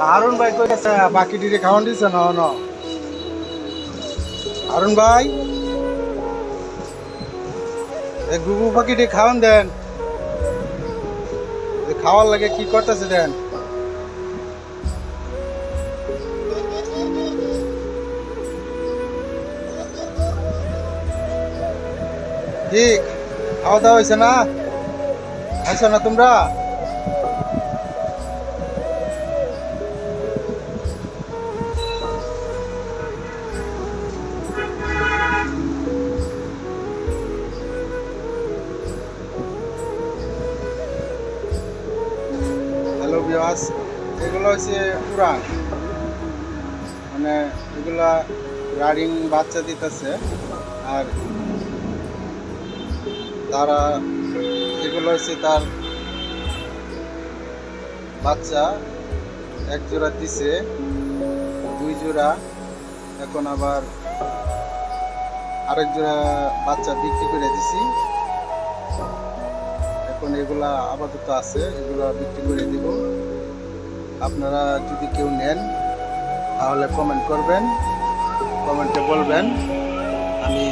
হারুন ভাই কই গেছে? বাকি ডিরে খাওয়ান দিছে? না, ন। হারুন ভাই? এই গুগু পাখিটি খাওয়ান দেন। খাওয়ার লাগে কি করতেছে দেন? কি খাওয়া দাওয়া হয়েছে না? খাইছো না তোমরা? বিয়াস এগুলো হচ্ছে পুরান মানে এগুলা রানিং বাচ্চা দিতেছে, আর তারা এগুলো হচ্ছে তার বাচ্চা, এক জোড়া দিছে, দুই জোড়া, এখন আবার আরেক জোড়া বাচ্চা বিক্রি করে দিছি। এখন এগুলা আপাতত আছে, এগুলা বিক্রি করে দিব। আপনারা যদি কেউ নেন, তাহলে কমেন্ট করবেন। কমেন্টে বলবেন, আমি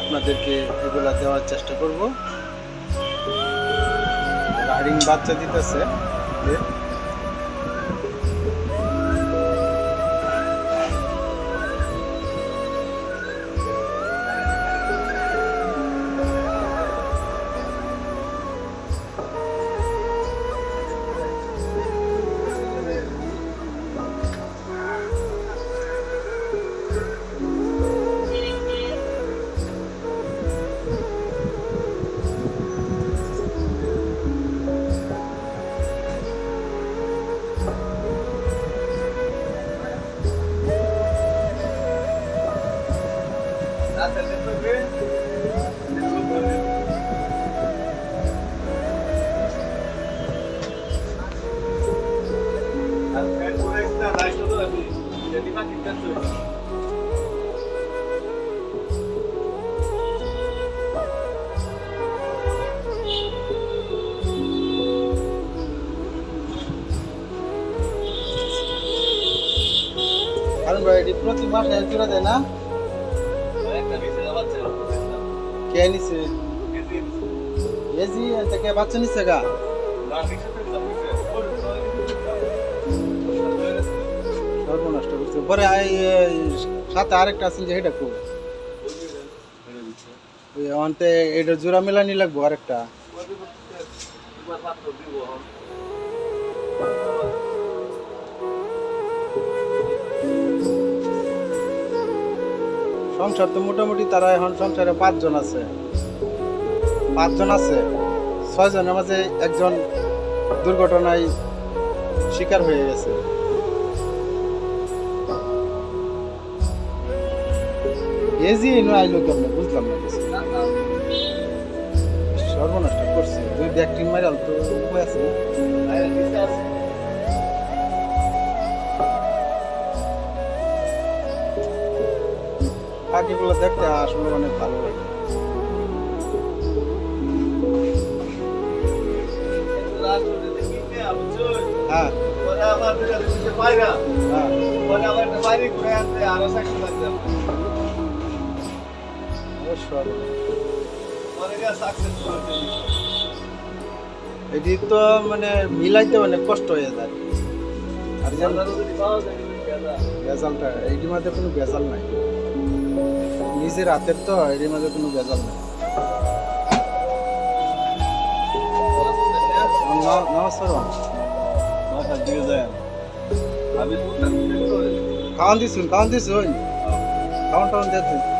আপনাদেরকে এগুলো দেওয়ার চেষ্টা করব। রাইডিং বাচ্চা দিতেছে। প্রতি মাসে জোড়া দেয় না? কে নিছে? এজি থেকে বাচ্চা নিছে গা? সর্বনষ্ট করছে। পরে সাথে আরেকটা আছে যে এটা খুব অন্তে এটা জোড়া মেলানি লাগবো আরেকটা। সংসার তো মোটামুটি তারা এখন সংসারে পাঁচজন আছে। পাঁচজন আছে। ছয়জনের মাঝে একজন দুর্ঘটনায় শিকার হয়ে গেছে। এজি এনো আইলো কেমন? বুঝলাম না কিছু। সর্বনষ্ট করছে। দুই ব্যাকটিং মারাল তো উপায় আছে পাখিগুলো দেখতে আসলে অনেক ভালো লাগে। হ্যাঁ। হ্যাঁ। অবশ্যই এটি তো মানে মিলাইতে অনেক কষ্ট হয়ে যায়। আর ভেজালটা এইটির মধ্যে কোনো ভেজাল নাই। নিজের হাতের তো এটির মধ্যে কোনো ভেজাল নাই। নমস্কার খাওয়ান দিছুন খাওয়ান দিছুন খাওয়ান টাওয়ান দেখুন